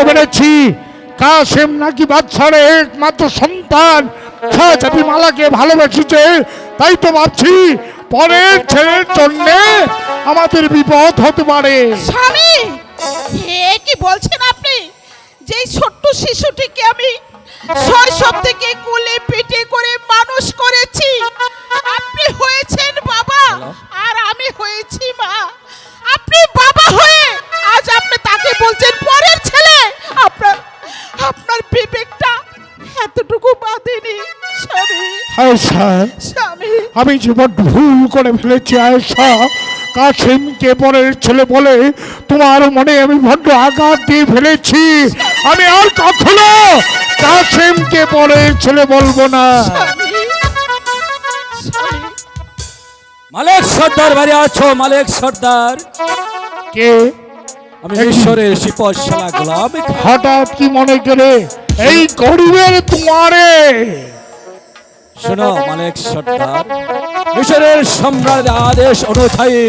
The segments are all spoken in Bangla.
জানতে পেরেছি কাসেম নাকি একমাত্র সন্তান? মালাকে ভালোবেসেছে, তাই তো ভাবছি পরের ছেলের জন্য আমাদের বিপদ হতে পারে। স্বামী কি বলছেন আপনি? যেই ছোট্ট শিশুটিকে আমি শৈশব থেকে কুলে পিঠে করে মানুষ করেছি, আপনি হয়েছেন বাবা, আর আমি হয়েছি মা। আপনি বাবা হয়ে আজ আপনি তাকে বলছেন পরের ছেলে। আপনার আপনার বিবেকটা এতটুকু বাঁধেনি স্বামী। হ্যাঁ স্যার স্বামী। আমি জীবন ভুল করে ফেলেছি আয়েশা কাসিমকে পরের ছেলে বলে তোমার মনে আমি বড্ড আঘাত দিয়ে ফেলেছি। আমি আর কখনো কাসিমকে পরের ছেলে বলব না। স্বামী স্বামী। মালিক সর্দার বাড়ি আছো মালিক সর্দার। কে? আমি ঈশ্বরের শিপশালা গোলাম। হঠাৎ কি মনে করে? এই গরিবের তোমারে শোনো মালিক সর্দার ঈশ্বরের সম্রাটের আদেশ অনুযায়ী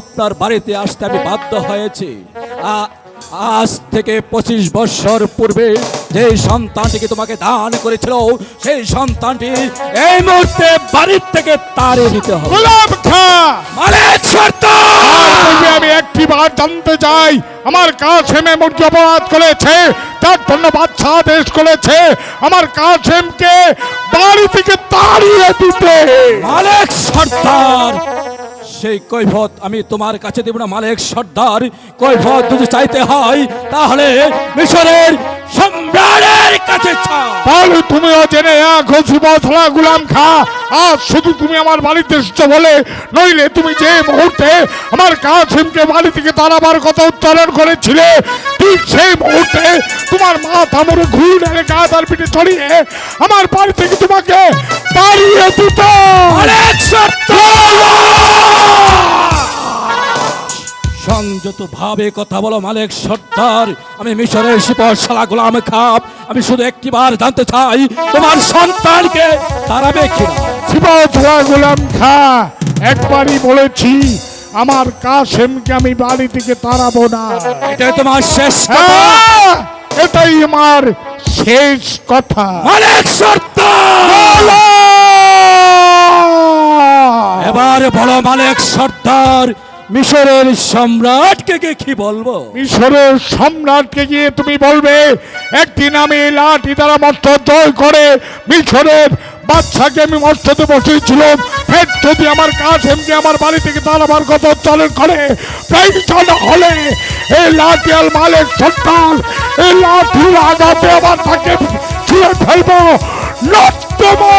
আপনার বাড়িতে আসতে আমি বাধ্য হয়েছি। আজ থেকে পঁচিশ বছর পূর্বে যে সন্তানটিকে তোমাকে দান করেছিল সেই সন্তানটি এই মুহূর্তে বাড়ির থেকে তাড়িয়ে দিতে হবে। মালিক সর্দার আর বলবে আমি একটি বার জানতে চাই, আমার কাছেমে মূর্তি অপরাধ করেছে? তার জন্য বাচ্চা দেশ করেছে। আমার কাছেমকে বাড়ি থেকে তাড়িয়ে দিতে? মালিক সর্দার। সেই কৈফত আমি তোমার কাছে দেব না মালিক সর্দার। কৈফত যদি চাইতে হয় তাহলে মিশরের সম্রাটের কাছে চাও। তাহলে তুমিও জেনে রাখো শিবথলা গুলাম খা। আজ শুধু তুমি আমার বাড়িতে এসছো বলে নইলে তুমি যে মুহূর্তে আমার কাছেমকে বাড়ি থেকে তাড়াবার কথা উচ্চারণ করেছিলে ঠিক সেই মুহূর্তে তোমার মা থামরে ঘুর এনে গা তার পিঠে চড়িয়ে আমার বাড়ি থেকে তোমাকে তাড়িয়ে দিত। মালিক সর্দার! সংযত ভাবে কথা বলো মালিক সর্দার আমি মিশরের শিপশালা গোলাম খাপ আমি শুধু একটিবার জানতে চাই তোমার সন্তানকে তারাবে কিনা শিবথলা গুলাম খা একবারই বলেছি আমার কাশেমকে আমি বাড়ি থেকে তাড়াবো না। এটাই তোমার শেষ কথা। হ্যাঁ, এটাই আমার শেষ কথা। মালিক সর্দার! এবার বলো মালিক সর্দার মিশরের সম্রাটকে কে কি বলব? মিশরের সম্রাটকে গিয়ে তুমি বলবে একদিন আমি লাঠি দ্বারা মস্ত জয় করে মিশরের বাচ্চাকে আমি মস্ততে বসেছিলাম ফের যদি আমার কাজ এমকে আমার বাড়ি থেকে তার আমার কথা উচ্চারণ করে প্রয়োজন হলে এই লাঠি আর মালের সন্তান এই লাঠির আঘাতে আমার তাকে ছুঁড়ে ফেলব। নর্তমা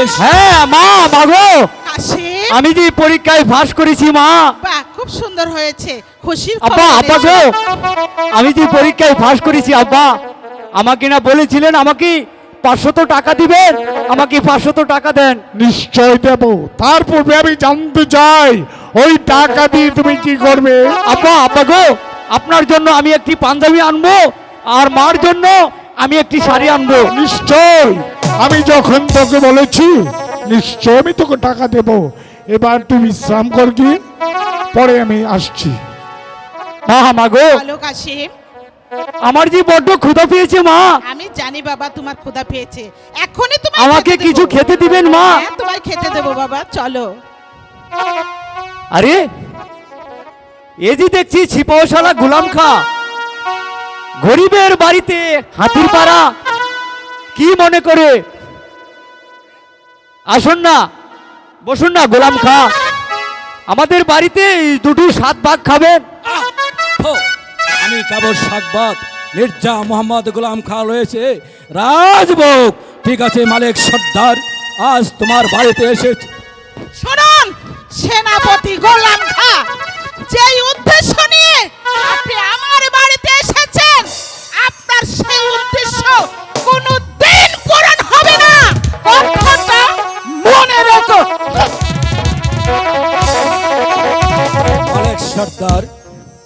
শেষ হ্যাঁ মা মাগো আমি যে পরীক্ষায় পাস করেছি মা। বাহ খুব সুন্দর হয়েছে। খুশির আব্বা আব্বা গো। আমি যে পরীক্ষায় পাস করেছি আব্বা আমাকে না বলেছিলেন আমাকে পাঁচশত টাকা দিবেন? আমাকে পাঁচশত টাকা দেন। নিশ্চয় দেব। তার পূর্বে আমি জানতে চাই ওই টাকা দিয়ে তুমি কি করবে? আব্বা আব্বা গো আপনার জন্য আমি একটি পাঞ্জাবি আনব আর মার জন্য আমি একটি শাড়ি আনব। নিশ্চয়। আমি যখন তোকে বলেছি নিশ্চয় আমি তোকে টাকা দেব। এবার তুই বিশ্রাম করবি পরে আমি আসছি। মা মাগো ভালো কাশিম আমার যে বড্ড ক্ষুধা পেয়েছে মা। আমি জানি বাবা তোমার ক্ষুধা পেয়েছে। এখনই তোমার আমাকে কিছু খেতে দিবেন মা? হ্যাঁ তোমায় খেতে দেবো বাবা চলো। আরে এ যে দেখছি ছিপাওশালা গুলাম খা। গরিবের বাড়িতে হাতির পাড়া। কি মনে করে? আসুন না বসুন না গোলাম খা। আমাদের বাড়িতে দুটো সাত ভাগ খাবেন। আমি কেবল শাকবাদ মির্জা মোহাম্মদ গোলাম খা রয়েছে। রাজভোগ ঠিক আছে মালিক সর্দার আজ তোমার বাড়িতে এসেছে। শুনুন সেনাপতি গোলাম খা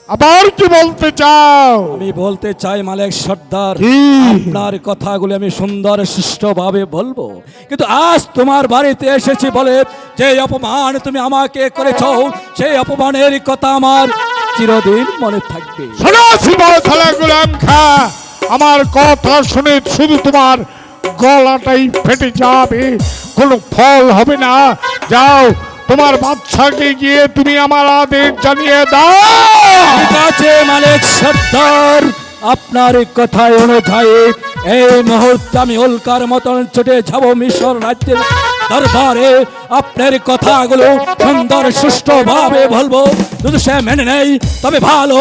আবার কি বলতে চাও? আমি বলতে চাই মালিক সর্দার? আপনার কথাগুলি আমি সুন্দর সুষ্ঠুভাবে বলব। কিন্তু আজ তোমার বাড়িতে এসেছি বলে যে অপমান তুমি আমাকে করেছ সেই অপমানের কথা আমার চিরদিন মনে থাকবে। গুলাম খা। আমার কথা শুনে শুধু তোমার গলাটাই ফেটে যাবে কোনো ফল হবে না। যাও তোমার বাচ্চাকে গিয়ে তুমি আমার আদেশ জানিয়ে দাও। মালিক সর্দার আপনার কথায় অনুযায়ী এই মুহূর্তে আমি উল্কার মতন ছুটে যাব মিশর রাজ্যের দরবারে। আপনার কথাগুলো সুন্দর, সুষ্ঠুভাবে বলব। যদি সে মেনে নেই তবে ভালো।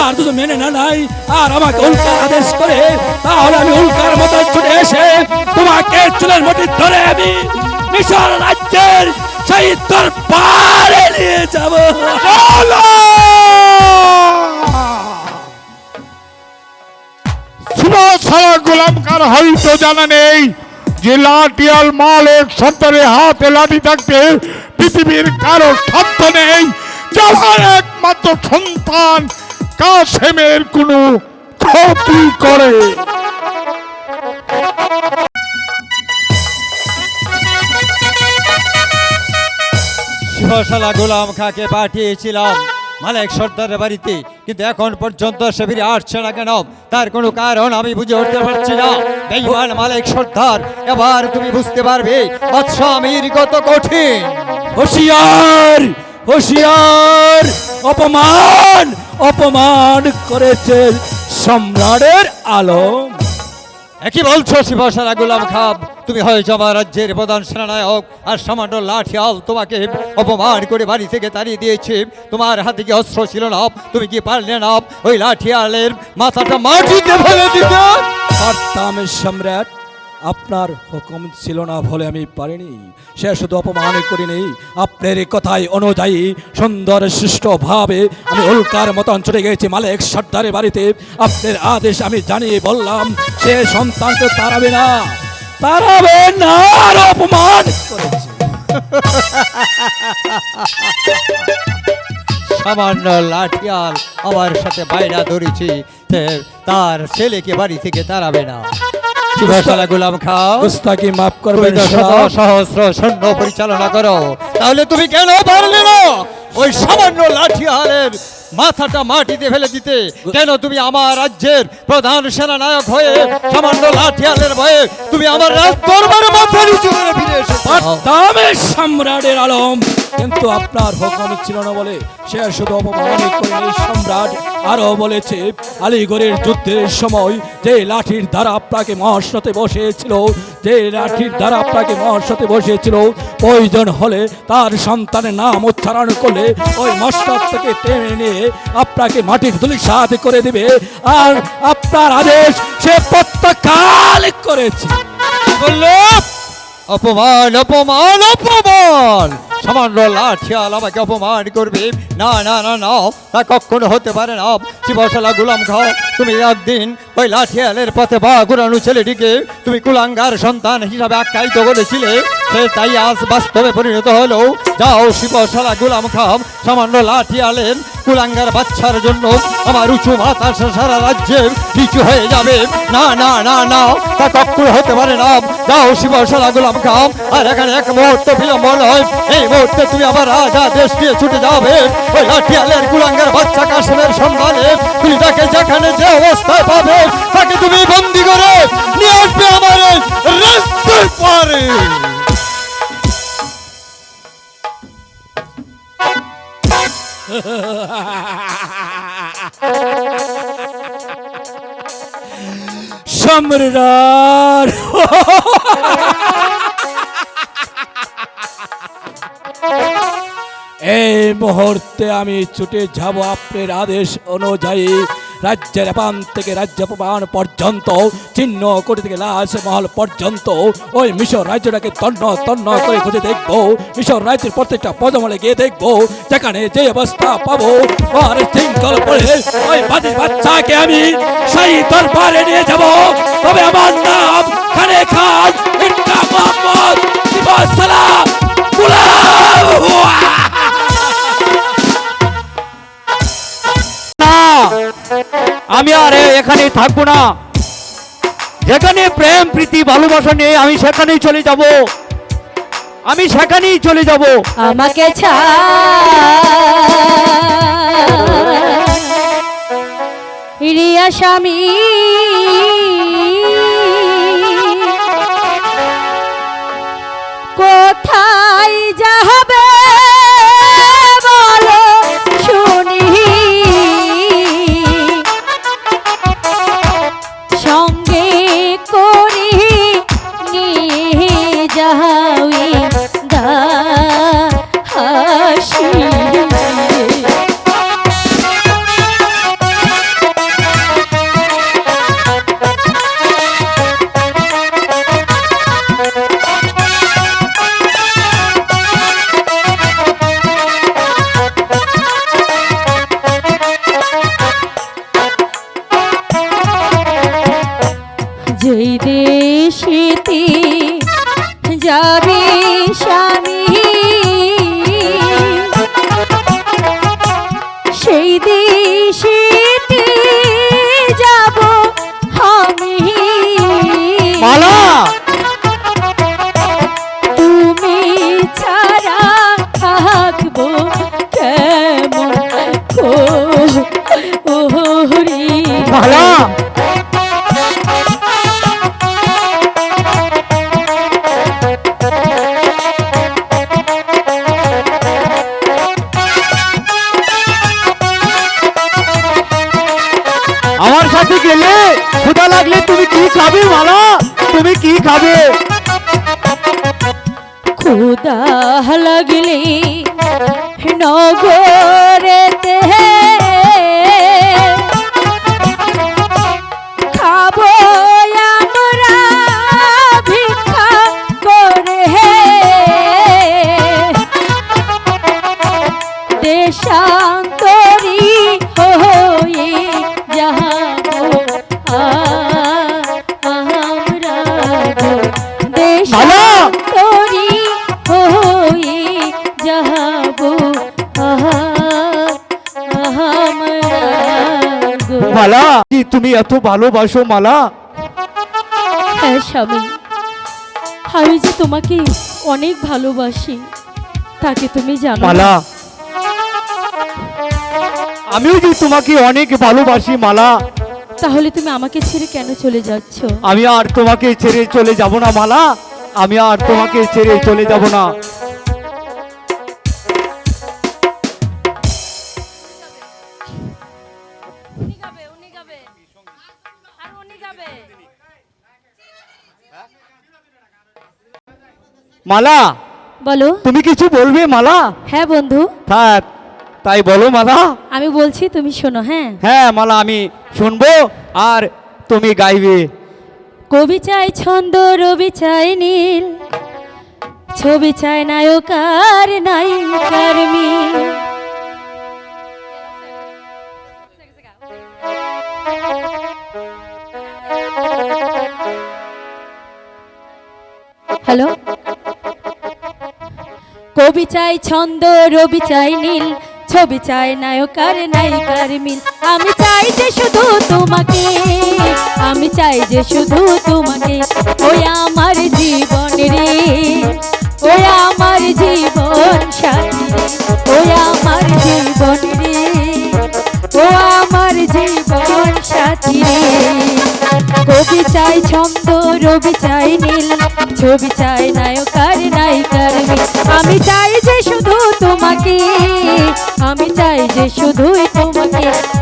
আর যদি মেনে না নাই আর আমাকে উল্কার আদেশ করে, তাহলে আমি উল্কার মতন ছুটে এসে তোমাকে চুলের মধ্যে ধরে আমি মিশর রাজ্যের সেই দরবারে নিয়ে যাব। সুভাষারা গোলাম কার হয়তো জানা নেই যে লাঠিয়াল মালের সন্তানে হাতে লাঠি থাকতে পৃথিবীর কারও সাধ্য নেই। যার একমাত্র সন্তান কাসেমের কোনো ক্ষতি করে। শিবশালা গোলাম খাকে পাঠিয়েছিলাম? মালিক সর্দারের বাড়িতে, কিন্তু এখন পর্যন্ত সে ফিরে আসছে না কেন? তার কোনো কারণ আমি বুঝে উঠতে পারছি না। বেইমান মালিক সর্দার, এবার তুমি বুঝতে পারবে বাদশাহ আমির কত কঠিন। হুশিয়ার হুশিয়ার, অপমান অপমান করেছে সম্রাটের আলম একই বলছো শিবসেনা গোলাম খাব। তুমি হয়েছ আমার রাজ্যের প্রধান সেনানায়ক, আর সামান্য লাঠিয়াল তোমাকে অপমান করে বাড়ি থেকে তাড়িয়ে দিয়েছে। তোমার হাতে কি অস্ত্র ছিল না? তুমি কি পারলে না? ওই লাঠিয়ালের মাথাটা মাটিতে ফেলে দিতে? পারতাম সম্রাট। আপনার হুকুম ছিল না বলে আমি পারিনি। সে শুধু অপমান করিনি। আপনার কথাই অনুযায়ী সুন্দর সুষ্ঠুভাবে আমি উল্কার মতন চলে গেছি মালিক সর্দারের বাড়িতে। আপনার আদেশ আমি জানিয়ে বললাম, সে সন্তানকে তাড়াবে না। তাড়াবে না আর অপমান করেছে। সামান্য লাঠিয়াল আমার সাথে বাইরা ধরেছি। তার ছেলেকে বাড়ি থেকে তাড়াবে না। শিবশালা গোলাম খাও। উস্তাকি মাফ করবে সহস্র সৈন্য পরিচালনা করো। তাহলে তুমি কেন পারলে না? ওই সামান্য লাঠিয়ালের মাথাটা মাটিতে ফেলে দিতে, কেন তুমি আমার রাজ্যের প্রধান সেনানায়ক হয়ে, সামান্য লাঠিয়ালের ভয়ে তুমি আমার রাজ দরবারে মাথা নিচু করে ফিরে এসেছ? সম্রাটের আলম। কিন্তু আপনার হুকুম ছিল না বলে সে শুধু অপমান করেনি সম্রাট। আরও বলেছে, আলিগড়ের যুদ্ধের সময় যে লাঠির দ্বারা আপনাকে মহাশ্রতে বসেছিল যে লাঠির দ্বারা আপনাকে মহাশ্রতে বসেছিল প্রয়োজন হলে তার সন্তানের নাম উচ্চারণ করলে ওই মস্তক থেকে টেনে নিয়ে আপনাকে মাটির ধুলি সাথ করে দিবে। আর আপনার আদেশ সে প্রত্যাখ্যান করেছে। অপমান অপমান অপমান! সামান্য লাঠিয়াল আমাকে অপমান করবে না না না না তা কখনো হতে পারে না শিবশালা গুলাম খাও তুমি একদিন ওই লাঠিয়ালের পথে বা ঘুরানো ছেলেটিকে তুমি কুলাঙ্গার সন্তান হিসাবে আখ্যায়িত করেছিলে সে তাই আজ বাস্তবে পরিণত হলো যাও শিবশালা গুলাম খাও সামান্য লাঠিয়ালের কুলাঙ্গার বাচ্চার জন্য আমার উঁচু মাথা সারা রাজ্যে নিচু হয়ে যাবে না না না না তা কখনো হতে পারে না যাও শিবশালা গুলাম খাম আর এখানে এক মুহূর্ত বিলম্ব নয় এই মুহূর্তে তুমি আবার রাজা দেশ দিয়ে ছুটে যাবে। ওই লাঠিয়ালের কুলাঙ্গার বাচ্চা কাশ্মীর সন্ধানে তুমি তাকে যেখানে যে অবস্থায় পাবে, তাকে তুমি বন্দি করে নিয়ে আসবে আমার রাস্তার পারে। সম্রাট! এই মুহূর্তে আমি ছুটে যাব আপনার আদেশ অনুযায়ী। রাজ্যের পান থেকে রাজ্য প্রমাণ পর্যন্ত চিহ্ন কোটি থেকে লাশ মহল পর্যন্ত। ওই মিশর রাজ্যটাকে তন্ন তন্ন করে খুঁজে দেখব। মিশর রাজ্যের প্রত্যেকটা পদমলে গিয়ে দেখব। যেখানে যে অবস্থা পাবো আর শৃঙ্খল পড়ে ওই বাচ্চাকে আমি সেই দরবারে নিয়ে যাব। তবে আমার নাম খানে খান ইন্টা মোহাম্মদ আমি আর এখানে থাকব না। যেখানে প্রেম, প্রীতি, ভালোবাসা নেই, আমি সেখানেই চলে যাব। আমি সেখানেই চলে যাব। আমাকে রিয়া স্বামী okay? তুমি এত ভালোবাসো মালা? হ্যাঁ স্বামী। আমি যে তোমাকে অনেক ভালোবাসি তাকে তুমি জানো মালা আমিও যে তোমাকে অনেক ভালোবাসি মালা। তাহলে তুমি আমাকে ছেড়ে কেন চলে যাচ্ছ? আমি আর তোমাকে ছেড়ে চলে যাব না মালা। আমি আর তোমাকে ছেড়ে চলে যাব না। মালা? বলো। তুমি কিছু বলবে মালা? হ্যাঁ বন্ধু। থাক তাই বলো মালা। আমি বলছি তুমি শোনো হ্যাঁ। হ্যাঁ মালা আমি শুনব আর তুমি গাইবে। কবি চাই ছন্দ রবি চাই নীল। ছবি চাই নায়ক নায়কার নায়িকার মিল। হ্যালো? কবি চাই ছন্দ, রবি চাই নীল, ছবি চাই নায়কার, নায়িকার মিল। আমি চাই যে শুধু তোমাকে, আমি চাই যে শুধু তোমাকে, ওই আমার জীবন রে, ওই আমার জীবন সাথী ওই আমার জীবন রে ও আমার জীবন সাথী কবি চাই ছন্দ, রবি চাই নীল, ছবি চাই নায়কার আমি চাই যে শুধু তোমাকে আমি চাই যে শুধুই তোমাকে।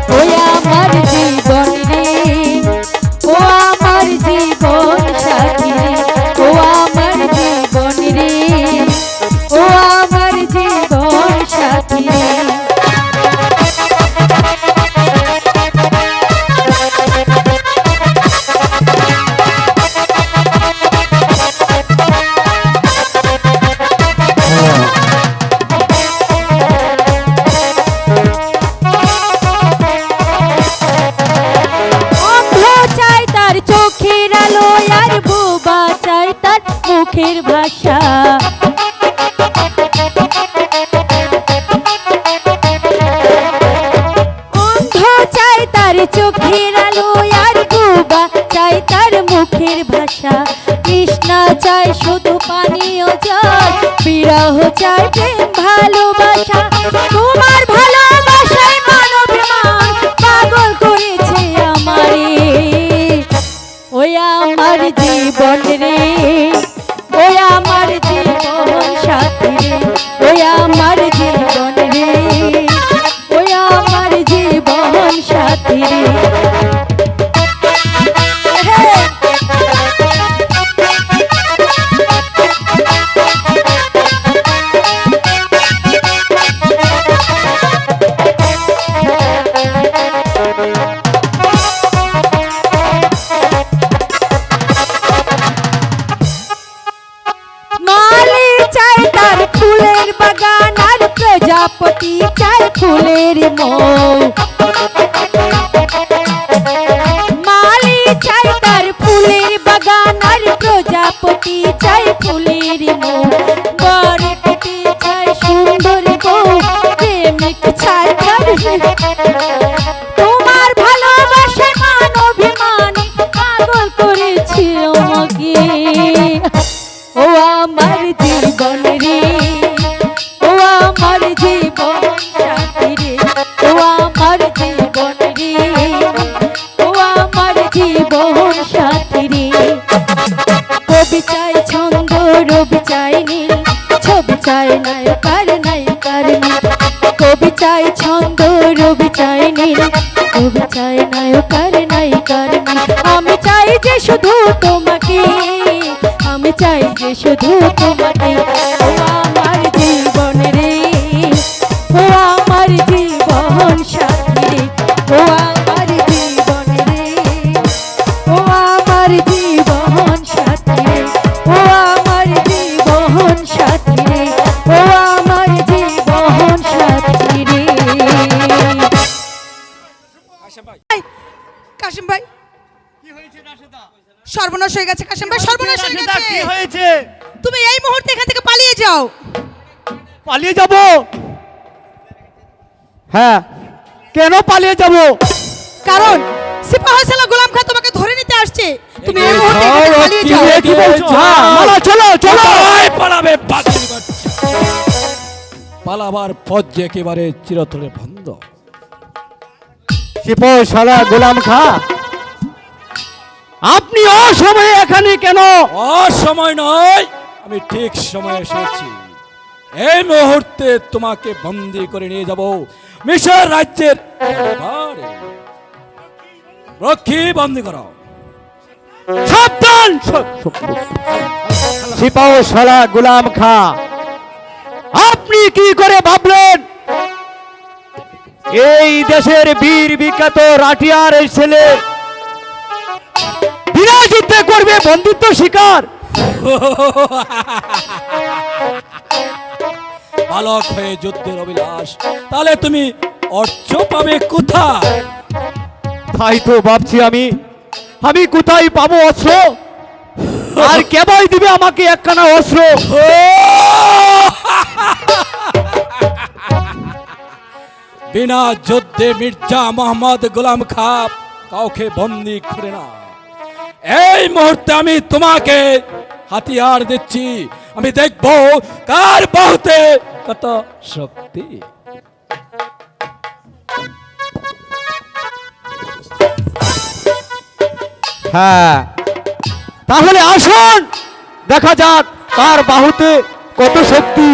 ফুলের মৌ। ছবি কার নাই কার নাই। কবি চায় ছন্দ, রবি চায় নীল। কবি চায় নাই কার নাই কার নাই। আমি চাই যে শুধু তোমাকে, আমি চাই যে শুধু মুহূর্তে এখান থেকে পালিয়ে যাও। পালিয়ে যাব? হ্যাঁ। কেন পালিয়ে যাব? কারণ সিপাহী সালা গোলাম খা তোমাকে ধরে নিতে আসছে। তুমি এই মুহূর্তে এখান থেকে পালিয়ে যাও। কি বলছো। হ্যাঁ, চলো চলো। কোথায় পালাবে পালাবার পথ যে একেবারে চিরতরে বন্ধ। শালা গোলাম খা আপনি অসময়ে এখানে কেন? অসময় নয়। আমি ঠিক সময় এসেছি। এই মুহূর্তে তোমাকে বন্দি করে নিয়ে যাব মিশর রাজ্যের রক্ষী বন্দি করো। সাবধান! সিপাও শালা গোলাম খা। আপনি কি করে ভাবলেন? এই দেশের বীর বিখ্যাত রাঠিয়ার ছেলে বিনা করবে বন্ধুত্ব শিকার। বালক হয়ে যুদ্ধের অভিলাষ। তাহলে তুমি অর্থ পাবে কোথায়? তাই তো ভাবছি আমি। আমি কোথায় পাবো অস্ত্র? আর কেবল দিবে আমাকে একখানা অস্ত্র? বিনা যুদ্ধে মির্জা মোহাম্মদ গোলাম খাপ কাউকে বন্দি করে না। এই মুহূর্তে আমি তোমাকে হাতিয়ার দিচ্ছি। আমি দেখব কার বাহুতে কত শক্তি। হ্যাঁ। তাহলে আসুন। দেখা যাক কার বাহুতে কত শক্তি।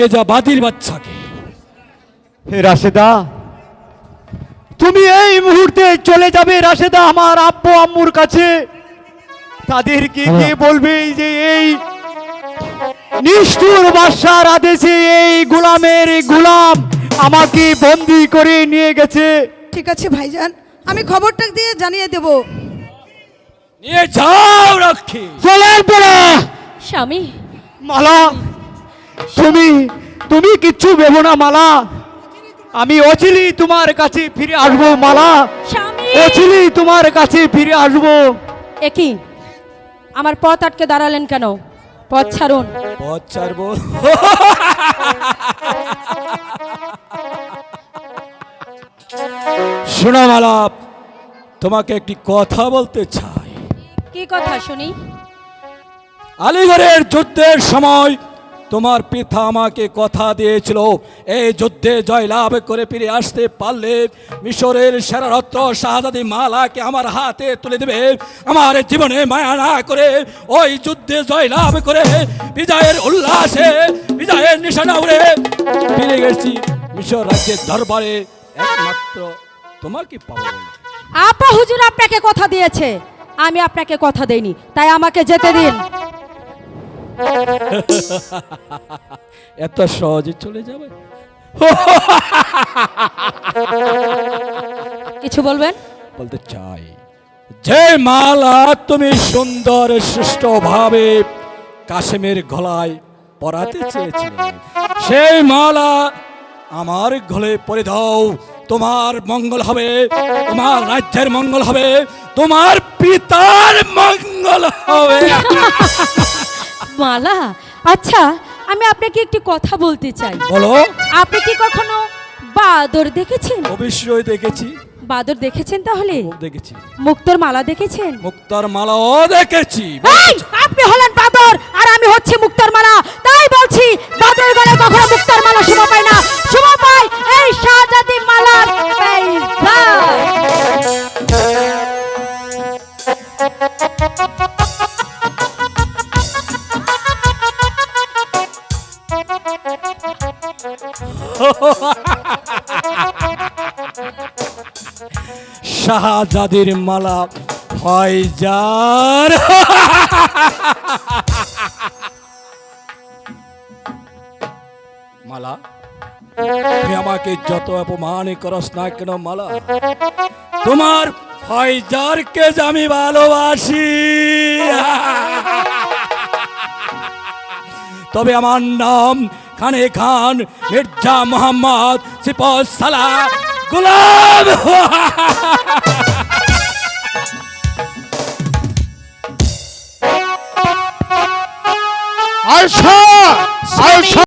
নিয়ে যা বাদির বাচ্চাকে। হে রাশেদা তুমি এই মুহূর্তে চলে যাবে রাশেদা আমার আব্বু আম্মুর কাছে। তাদেরকে গিয়ে বলবে যে এই নিষ্ঠুর বাদশার আদেশে এই গোলামের গোলাম আমাকে বন্দি করে নিয়ে গেছে। ঠিক আছে ভাইজান আমি খবরটা দিয়ে জানিয়ে দেব। নিয়ে যাও রক্ষী। চলেন পড়া। স্বামী। মালা। তুমি তুমি কিচ্ছু ভেবো না মালা। আমি অচিলি তোমার কাছে ফিরে আসব মালা। অচিলি তোমার কাছে ফিরে আসব। একই আমার পথ আটকে দাঁড়ালেন কেন? পথ ছাড়ুন। পথ ছাড়বো। শোনো মালাপ তোমাকে একটি কথা বলতে চাই। কি কথা শুনি? আলিগড়ের যুদ্ধের সময় তোমার পিতা আমাকে কথা দিয়েছিল, এই যুদ্ধে জয়লাভ করে ফিরে আসতে পারলে মিশরের সেরারত্ন শাহজাদি মালাকে আমার হাতে তুলে দেবে। আমার জীবনে মায়া না করে ওই যুদ্ধে জয়লাভ করে বিজয়ের উল্লাসে, বিজয়ের নিশানা উড়ে ফিরে গেছি মিশর রাজ্যের দরবারে। একমাত্র পাবো বলে। আপা হুজুর আপনাকে কথা দিয়েছে, আমি আপনাকে কথা দেইনি, তাই আমাকে যেতে দিন। এত সহজে চলে যাবে? কিছু বলবেন? বলতে চাই যে মালা তুমি সুন্দর সুষ্ঠুভাবে কাশেমের গলায় পরাতে চেয়েছিলে সেই মালা আমার গলে পরে দাও তোমার মঙ্গল হবে তোমার রাজ্যের মঙ্গল হবে তোমার পিতার মঙ্গল হবে। মালা আচ্ছা আমি আপনাকে একটি কথা বলতে চাই। বলো। আপনি কি কখনো বাদর দেখেছেন? অবশ্যই দেখেছি। বাদর দেখেছেন তাহলে? দেখেছি। মুক্তোর মালা দেখেছেন? মুক্তার মালাও দেখেছি। আপনি হলেন বাদর আর আমি হচ্ছে মুক্তার মালা। তাই বলছি বাদরের গলায় কখনো মুক্তার মালা শোভা পায় না। শোভা পায় এই শাহজাদি মালার পেইজা। শাহজাদির মালা ফয়জার মালা? তুই আমাকে যত অপমান করস না কেন, মালা? তোমার ফয়জারকে যে আমি ভালোবাসি। তবে আমার নাম খানে খান মির্জা মোহাম্মদ সিপস সালা গুলাম। আয়সা আয়সা